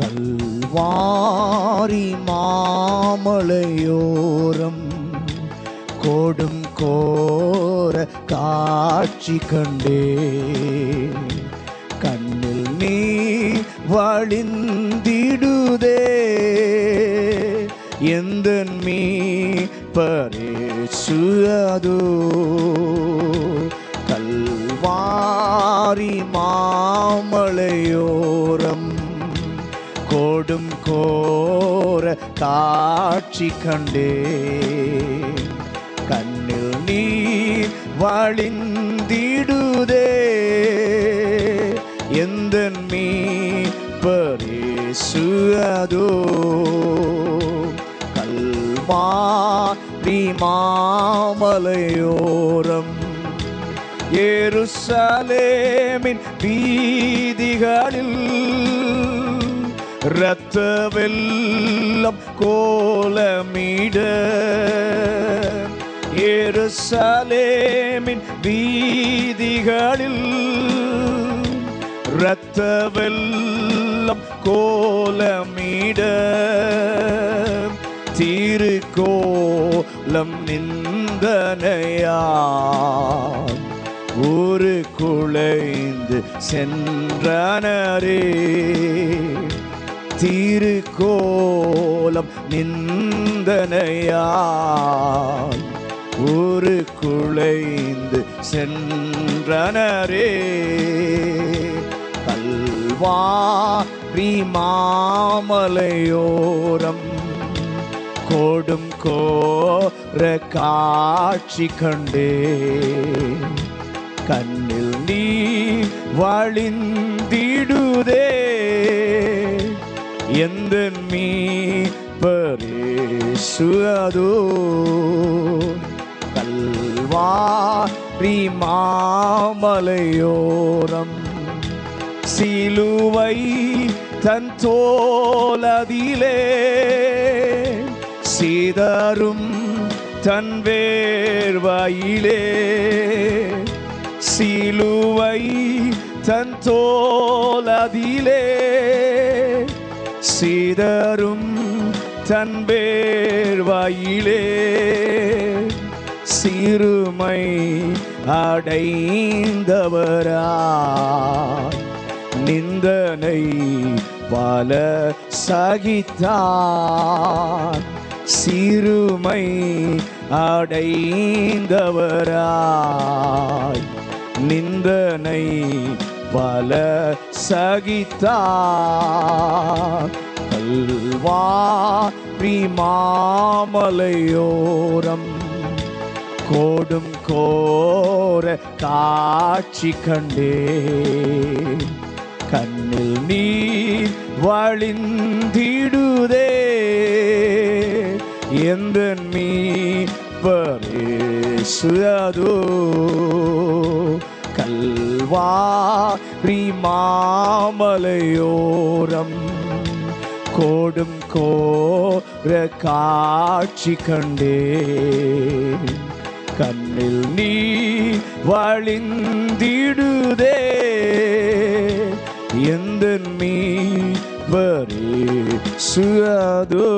கல்வாரி மாமலையோரம் கோடும் கோர காட்சி கண்டே. கண்ணில் நீ வழிந்திடுதே. எந்த மீ பரேசுதோ கல்வாரி மாமலையோ கோடும் கோர காட்சி கண்டே கண்ணில் நீ வழிந்திடுதே. எந்த மீ பரேசு அதோ. கல்வாரி மாமலையோரம். எருசலேமின் வீதிகளில் இரத்த வெள்ளம் கோலமிட. எருசலேமின் வீதிகளில் இரத்த வெள்ளம் கோலமிட. திருக்கோலம் நிந்தனையா ஒரு குழைந்து சென்றனரே. திருக்கோலம் நிந்தனையால் ஒரு குழைந்து சென்றனரே. கல்வாரி மாமலையோரம் கோடும் கோர காட்சி கண்டே. கண்ணில் நீ வழிந்திடுதே. எந்த மீ கல்வாரி மாமலையோரம் சிலுவை தன் தோலதிலே சிதறும் தன் வேர்வாயிலே சிலுவை தன் தோலதிலே சீதரும் தன் வேர்வாயிலே சிறுமை அடைந்தவரா நிந்தனை பல சகித்தார். சிறுமை அடைந்தவராய் நிந்தனை பல சகித்தார் கல்வாரி மாமலையோரம் கோடும் கோர காட்சி கண்டே. கண்ணில் நீர் வழிந்திடுதே. எந்த மீ பரேசுதோ கல்வாரி மாமலையோரம் கோடும் கோர காட்சி கண்டே கண்ணில் நீ வழிந்திடுதே எந்த மீ வரே சுயதோ